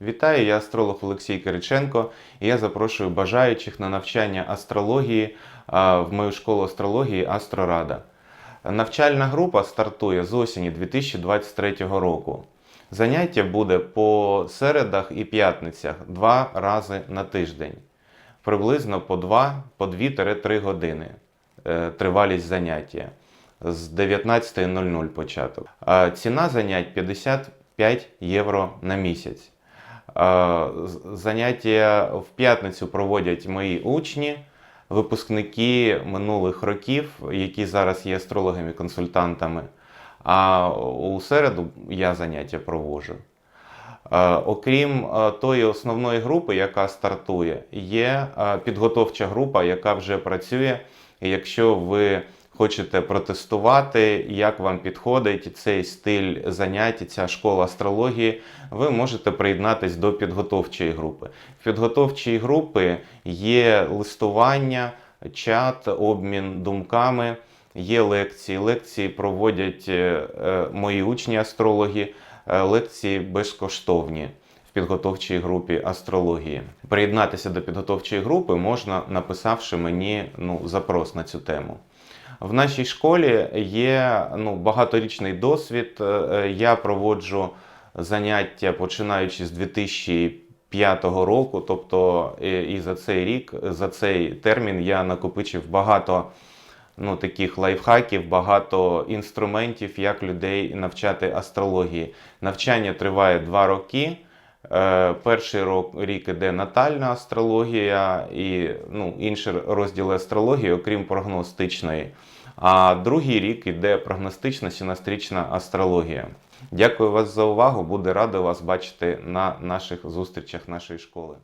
Вітаю, я астролог Олексій Кириченко, і я запрошую бажаючих на навчання астрології в мою школу астрології Астрорада. Навчальна група стартує з осені 2023 року. Заняття буде по середах і п'ятницях два рази на тиждень, приблизно по 2 по 2-3 години е, тривалість заняття з 19.00 початок. Ціна занять 55 євро на місяць. З- Заняття в п'ятницю проводять мої учні, випускники минулих років, які зараз є астрологами консультантами. А у середу я заняття проводжу. Е, Окрім е, тої основної групи, яка стартує, є е, підготовча група, яка вже працює. Якщо ви хочете протестувати, як вам підходить цей стиль занять, ця школа астрології, ви можете приєднатись до підготовчої групи. В підготовчій групи є листування, чат, обмін думками, є лекції. Лекції проводять е, е, мої учні астрологи. Е, Лекції безкоштовні в підготовчій групі астрології. Приєднатися до підготовчої групи можна, написавши мені ну, запрос на цю тему. В нашій школі є ну, багаторічний досвід. Е, Я проводжу заняття починаючи з 2005 року. Тобто, і за цей рік, за цей термін я накопичив багато ну, таких лайфхаків, багато інструментів, як людей навчати астрології. Навчання триває два роки. Е, Перший рік іде натальна астрологія і ну, інші розділи астрології, окрім прогностичної. А другий рік іде прогностична синастрична астрологія. Дякую вас за увагу. Буду радий вас бачити на наших зустрічах нашої школи.